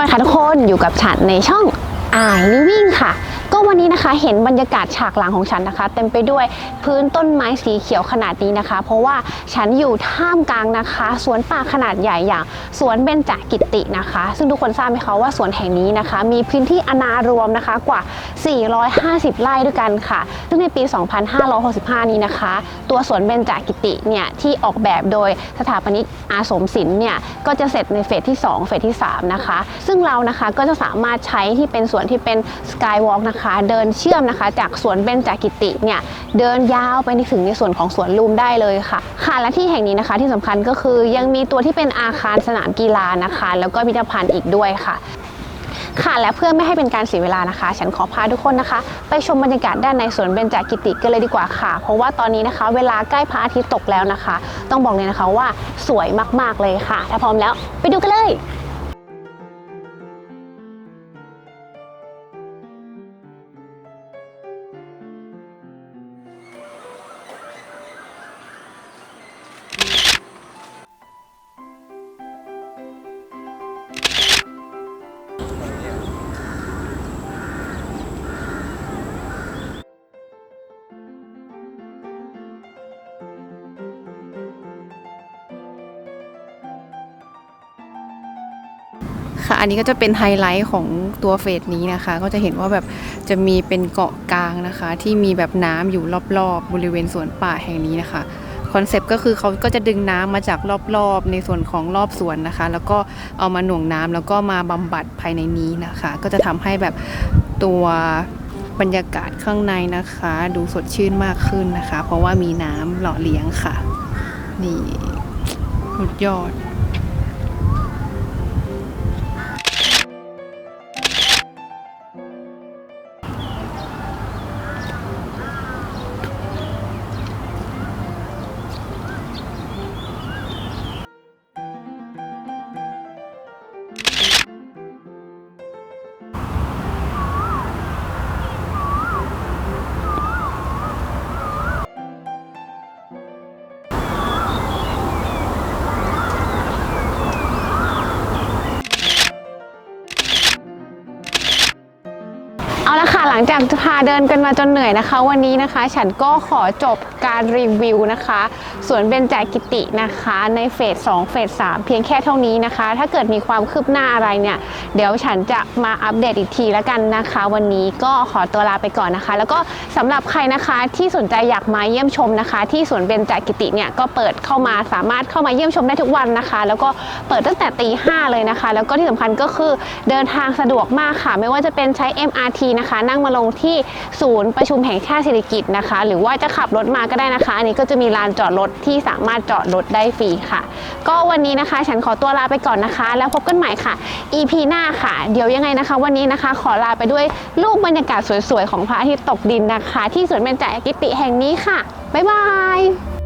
วัสดีค่ะทุกคนอยู่กับฉันในช่องอายลิวิ่งค่ะ วันนี้นะคะเห็นบรรยากาศฉากหลังของฉันนะคะ เต็มไปด้วยพื้นต้นไม้สีเขียวขนาดนี้นะคะ เพราะว่าฉันอยู่ท่ามกลางนะคะ สวนป่าขนาดใหญ่อย่างสวนเบญจกิตินะคะ ซึ่งทุกคนทราบไหมคะว่าสวนแห่งนี้นะคะ มีพื้นที่อนารวมนะคะกว่า 450 ไร่ด้วยกันค่ะ ซึ่งในปี 2565 นี้นะคะ ตัวสวนเบญจกิติเนี่ยที่ออกแบบโดยสถาปนิกอาสมศิลป์เนี่ยก็จะเสร็จในเฟสที่ 2 เฟสที่ 3 นะคะ ซึ่งเรานะคะก็จะสามารถใช้ที่เป็นสวนที่เป็นสกายวอล์กนะคะเดินเชื่อมนะคะ จากสวนเบญจกิติเนี่ยเดินยาวไปถึงในส่วนของสวนลุมได้เลยค่ะ ค่ะและที่แห่งนี้นะคะ ที่สำคัญก็คือยังมีตัวที่เป็นอาคารสนามกีฬานะคะ แล้วก็พิพิธภัณฑ์อีกด้วยค่ะค่ะและเพื่อไม่ให้เป็นการเสียเวลานะคะ ฉันขอพาทุกคนนะคะ ไปชมบรรยากาศด้านในสวนเบญจกิติกันเลยดีกว่าค่ะ เพราะว่าตอนนี้นะคะ เวลาใกล้พระอาทิตย์ตกแล้วนะคะ ต้องบอกเลยนะคะว่าสวยมากๆเลยค่ะ ถ้าพร้อมแล้วไปดูกันเลย อันนี้ก็จะเป็นไฮไลท์ของตัวเฟสนี้นะคะ ก็จะเห็นว่าแบบจะมีเป็นเกาะกลางนะคะ ที่มีแบบน้ำอยู่รอบๆ บริเวณสวนป่าแห่งนี้นะคะคอนเซปต์ก็คือเขาก็จะดึงน้ำมาจากรอบๆ ในส่วนของรอบสวนนะคะ แล้วก็เอามาหน่วงน้ำแล้วก็มาบำบัดภายในนี้นะคะ ก็จะทำให้แบบตัวบรรยากาศข้างในนะคะ ดูสดชื่นมากขึ้นนะคะ เพราะว่ามีน้ำหล่อเลี้ยงค่ะ นี่สุดยอด เอาละค่ะหลังจากพาเดินกันมาจนเหนื่อยนะคะ วันนี้นะคะ ฉันก็ขอจบการรีวิวนะคะสวนเบญจกิตินะคะ ในเฟส2เฟส3เพียงแค่เท่านี้นะคะ ถ้าเกิดมีความคืบหน้าอะไรเนี่ย เดี๋ยวฉันจะมาอัปเดตอีกทีแล้วกันนะคะ วันนี้ก็ขอตัวลาไปก่อนนะคะ แล้วก็สำหรับใครนะคะที่สนใจอยากมาเยี่ยมชมนะคะ ที่สวนเบญจกิติเนี่ยก็เปิดเข้ามาสามารถเข้ามาเยี่ยมชมได้ทุกวันนะคะ แล้วก็เปิดตั้งแต่ตีห้าเลยนะคะ แล้วก็ที่สำคัญก็คือเดินทางสะดวกมากค่ะ ไม่ว่าจะเป็นใช้ MRT นะคะ นั่งมาลงที่ศูนย์ประชุมแห่งชาติเศรษฐกิจนะคะ หรือว่าจะขับรถมาก็ได้นะคะ อันนี้ก็จะมีลานจอดรถที่สามารถจอดรถได้ฟรีค่ะ ก็วันนี้นะคะ ฉันขอตัวลาไปก่อนนะคะ แล้วพบกันใหม่ค่ะ EP หน้าค่ะ เดี๋ยวยังไงนะคะ วันนี้นะคะ ขอลาไปด้วยรูปบรรยากาศสวยๆของพระอาทิตย์ตกดินนะคะ ที่สวนเบญจกิติแห่งนี้ค่ะบ๊ายบาย